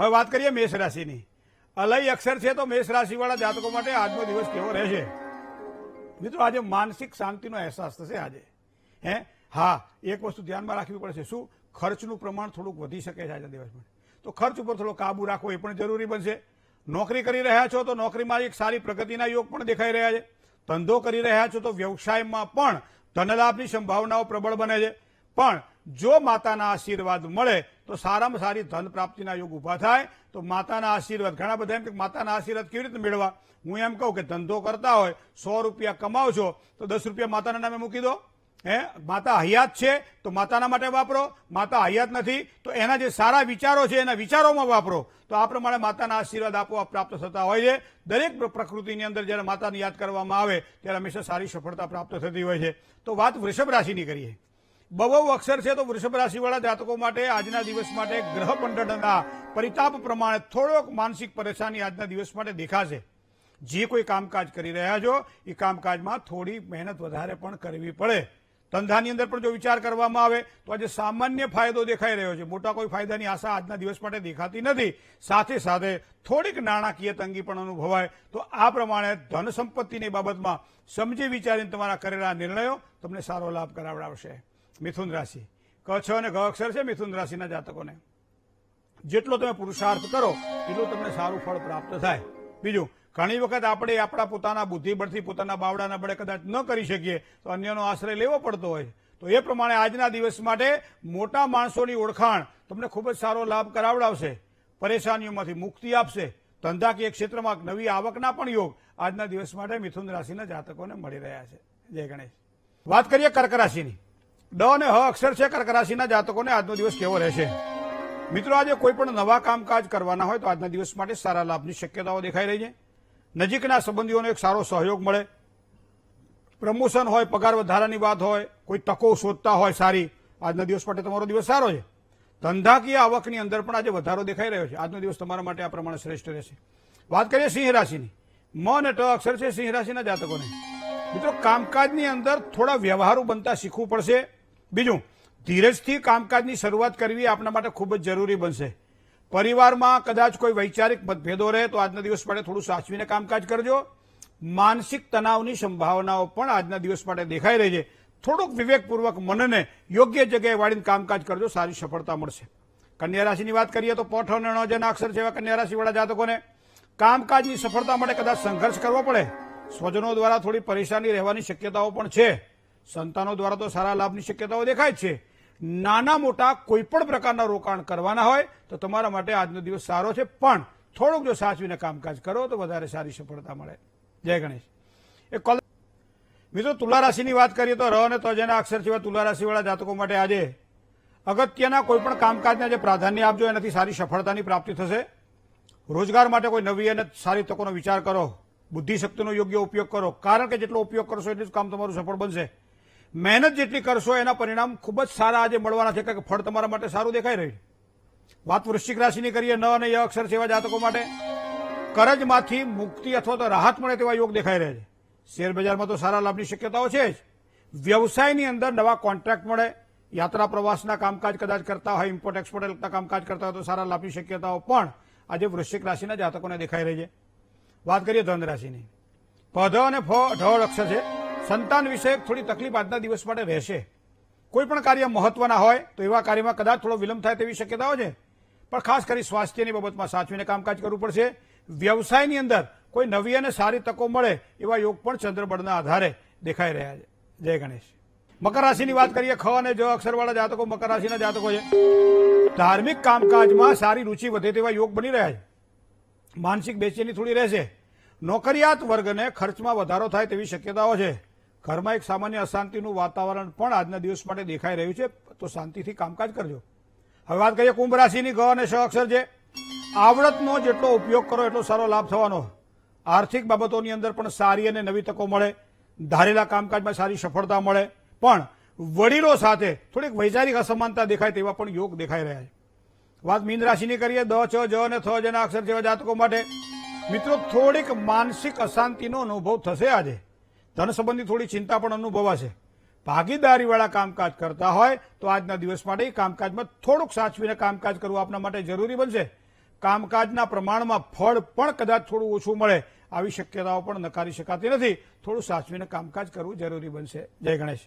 હવે વાત કરીએ મેષ રાશિની. અલય અક્ષર છે તો મેષ રાશિવાળા જાતકો માટે આજનો દિવસ કેવો રહેશે? મિત્રો, આજે માનસિક શાંતિનો અહેસાસ થશે આજે. હે? હા, એક વસ્તુ ધ્યાનમાં રાખવી પડશે. શું? ખર્ચનું પ્રમાણ થોડુંક વધી શકે છે આજના દિવસમાં. તો ખર્ચ ઉપર થોડો કાબુ રાખવો એ પણ જરૂરી બનશે. નોકરી કરી રહ્યા છો તો નોકરીમાં એક સારી પ્રગતિના યોગ પણ દેખાઈ રહ્યા છે. ધંધો કરી રહ્યા છો તો વ્યવસાયમાં પણ ધનલાભની સંભાવનાઓ પ્રબળ બને છે. પણ જો માતાના આશીર્વાદ મળે તો સારામાં સારી ધન પ્રાપ્તિના યોગ ઊભા થાય, તો માતાના આશીર્વાદ. ઘણા બધા એમ કે માતાના આશીર્વાદ કેવી રીતે મેળવવા હું એમ કહું કે ધંધો કરતા હોય, સો રૂપિયા કમાવ છો, તો દસ રૂપિયા માતાના નામે મૂકી દો. હે? માતા હયાત છે, તો માતાના માટે વાપરો. માતા હયાત નથી, તો એના જે સારા વિચારો છે, એના વિચારોમાં વાપરો. તો આ પ્રમાણે માતાના આશીર્વાદ આપોઆપ પ્રાપ્ત થતા હોય છે. દરેક પ્રકૃતિની અંદર જ્યારે માતાને યાદ કરવામાં આવે, ત્યારે હંમેશા સારી સફળતા પ્રાપ્ત થતી હોય છે. તો વાત વૃષભ રાશિની કરીએ. બહુ અક્ષર છે તો વૃષભ રાશિવાળા જાતકો માટે આજના દિવસ માટે ગ્રહ મંડળના પરિતાપ પ્રમાણે થોડોક માનસિક પરેશાની આજના દિવસ માટે દેખાશે. જે કોઈ કામકાજ કરી રહ્યા છો, એ કામકાજમાં થોડી મહેનત વધારે પણ કરવી પડે. ધંધાની અંદર પણ જો વિચાર કરવામાં આવે, તો આજે સામાન્ય ફાયદો દેખાઈ રહ્યો છે. મોટા કોઈ ફાયદાની આશા આજના દિવસ માટે દેખાતી નથી. સાથે સાથે થોડીક નાણાકીય તંગી પણ અનુભવાય. તો આ પ્રમાણે ધન સંપત્તિની બાબતમાં સમજી વિચારીને તમારા કરેલા નિર્ણયો તમને સારો લાભ કરાવડાવશે. મિથુન રાશિ. ક છ અને ગ અક્ષર છે મિથુન રાશિના જાતકોને. જેટલો તમે પુરુષાર્થ કરો, એટલું તમને સારું ફળ પ્રાપ્ત થાય. બીજું, ઘણી વખત આપણે આપણા પોતાના બુદ્ધિબળથી પોતાના બાવડાના બળે કદાચ ન કરી શકીએ, તો અન્યનો આશ્રય લેવો પડતો હોય. તો એ પ્રમાણે આજના દિવસ માટે મોટા માણસોની ઓળખાણ તમને ખૂબ જ સારો લાભ કરાવડાવશે. પરેશાનીઓમાંથી મુક્તિ આપશે. ધંધાકીય ક્ષેત્રમાં નવી આવકના પણ યોગ આજના દિવસ માટે મિથુન રાશિના જાતકોને મળી રહ્યા છે. જય ગણેશ. વાત કરીએ કર્ક રાશિની. ડ અને હ અક્ષર છે કર્ક રાશિના જાતકોને આજનો દિવસ કેવો રહેશે? મિત્રો, આજે કોઈ પણ નવા કામકાજ કરવાના હોય તો આજના દિવસ માટે સારા લાભની શક્યતાઓ દેખાઈ રહી છે. નજીકના સંબંધીઓનો એક સારો સહયોગ મળે. પ્રમોશન હોય, પગાર વધારાની વાત હોય, કોઈ તકો શોધતા હોય સારી, આજના દિવસ માટે તમારો દિવસ સારો છે. ધંધાકીય આવકની અંદર પણ આજે વધારો દેખાઈ રહ્યો છે. આજનો દિવસ તમારા માટે આ પ્રમાણે શ્રેષ્ઠ રહેશે. વાત કરીએ સિંહ રાશિની. મ અને ટ અક્ષર છે સિંહ રાશિના જાતકોને. મિત્રો, કામકાજની અંદર થોડા વ્યવહારો બનતા શીખવું પડશે. બીજું, ધીરજથી કામકાજની શરૂઆત કરવી આપણા માટે ખૂબ જ જરૂરી બનશે. પરિવારમાં કદાચ કોઈ વૈચારિક મતભેદો રહે તો આજના દિવસ માટે થોડું સાચવીને કામકાજ કરજો. માનસિક તણાવની સંભાવનાઓ પણ આજના દિવસ માટે દેખાઈ રહી છે. થોડુંક વિવેકપૂર્વક મનને યોગ્ય જગ્યાએ વાળીને કામકાજ કરજો, સારી સફળતા મળશે. કન્યા રાશિની વાત કરીએ તો પોઠ અને અક્ષર એવા કન્યા રાશિવાળા જાતકોને કામકાજની સફળતા માટે કદાચ સંઘર્ષ કરવો પડે. સ્વજનો દ્વારા થોડી પરેશાની રહેવાની શક્યતાઓ પણ છે. સંતાનો દ્વારા તો સારા લાભની શક્યતાઓ દેખાય છે. નાના મોટા કોઈ પણ પ્રકારના રોકાણ કરવાના હોય તો તમારા માટે આજનો દિવસ સારો છે. પણ થોડુંક જો સાચવીને કામકાજ કરો તો વધારે સારી સફળતા મળે. જય ગણેશ. એ કોલ મિત્રો, તુલા રાશિની વાત કરીએ તો ર અને ત જેના અક્ષર જેવા તુલા રાશિવાળા જાતકો માટે આજે અગત્યના કોઈપણ કામકાજને જે પ્રાધાન્ય આપજો. એનાથી સારી સફળતાની પ્રાપ્તિ થશે. રોજગાર માટે કોઈ નવી અને સારી તકોનો વિચાર કરો. બુદ્ધિશક્તિનો યોગ્ય ઉપયોગ કરો. કારણ કે જેટલો ઉપયોગ કરશો એટલું જ કામ તમારું સફળ બનશે. મહેનત જેટલી કરશો, એના પરિણામ ખૂબ જ સારા આજે મળવાના છે. કારણ કે ફળ તમારા માટે સારું દેખાઈ રહ્યું વાત વૃશ્ચિક રાશિની કરીએ, ન અને ય અક્ષર સેવા જાતકો માટે. કરજમાંથી મુક્તિ અથવા તો રાહત મળે તેવા યોગ દેખાઈ રહ્યા છે. શેર બજારમાં તો સારા લાભની શક્યતાઓ છે જ. વ્યવસાયની અંદર નવા કોન્ટ્રાક્ટ મળે. યાત્રા પ્રવાસના કામકાજ કદાચ કરતા હોય ઇમ્પોર્ટ એક્સપોર્ટ લગતા કામકાજ કરતા હોય તો સારા લાભની શક્યતાઓ પણ આજે વૃશ્ચિક રાશિના જાતકોને દેખાઈ રહી છે. વાત કરીએ ધન રાશિની. પધ અને ફ ઢળ અક્ષર છે. સંતાન વિશે થોડી તકલીફ આજના દિવસ માટે રહેશે. કોઈ પણ કાર્ય મહત્વના હોય, તો એવા કાર્યમાં કદાચ થોડો વિલંબ થાય તેવી શક્યતાઓ છે. પણ ખાસ કરી સ્વાસ્થ્યની બાબતમાં સાચવીને કામકાજ કરવું પડશે. વ્યવસાયની અંદર કોઈ નવી અને સારી તકો મળે, એવા યોગ પણ ચંદ્રબળના આધારે દેખાઈ રહ્યા છે. જય ગણેશ. મકર રાશિની વાત કરીએ, ખ અને જ અક્ષરવાળા જાતકો મકર રાશિના જાતકો છે. ધાર્મિક કામકાજમાં સારી રુચિ વધે તેવા યોગ બની રહ્યા છે. માનસિક બેચેની થોડી રહેશે. નોકરિયાત વર્ગને ખર્ચમાં વધારો થાય તેવી શક્યતાઓ છે. ઘરમાં એક સામાન્ય અશાંતિનું વાતાવરણ પણ આજના દિવસ માટે દેખાઈ રહ્યું છે, તો શાંતિથી કામકાજ કરજો. હવે વાત કરીએ કુંભ રાશિની ગ અને શ અક્ષર છે આવડતનો જેટલો ઉપયોગ કરો, એટલો સારો લાભ થવાનો. આર્થિક બાબતોની અંદર પણ સારી અને નવી તકો મળે, ધારેલા કામકાજમાં સારી સફળતા મળે, પણ વડીલો સાથે થોડીક વૈચારિક અસમાનતા દેખાય તેવા પણ યોગ દેખાઈ રહ્યા છે. વાત મીન રાશિની કરીએ, દ છ જ અને થ જેના અક્ષર જેવા જાતકો માટે. મિત્રો, થોડીક માનસિક અશાંતિનો અનુભવ થશે આજે. ધન સંબંધી થોડી ચિંતા પણ અનુભવાશે. ભાગીદારીવાળા કામકાજ કરતા હોય તો આજના દિવસ માટે કામકાજમાં થોડુંક સાચવીને કામકાજ કરવું આપના માટે જરૂરી બનશે. કામકાજના પ્રમાણમાં ફળ પણ કદાચ થોડું ઓછું મળે, આવી શક્યતાઓ પણ નકારી શકાતી નથી. થોડું સાચવીને કામકાજ કરવું જરૂરી બનશે. જય ગણેશ.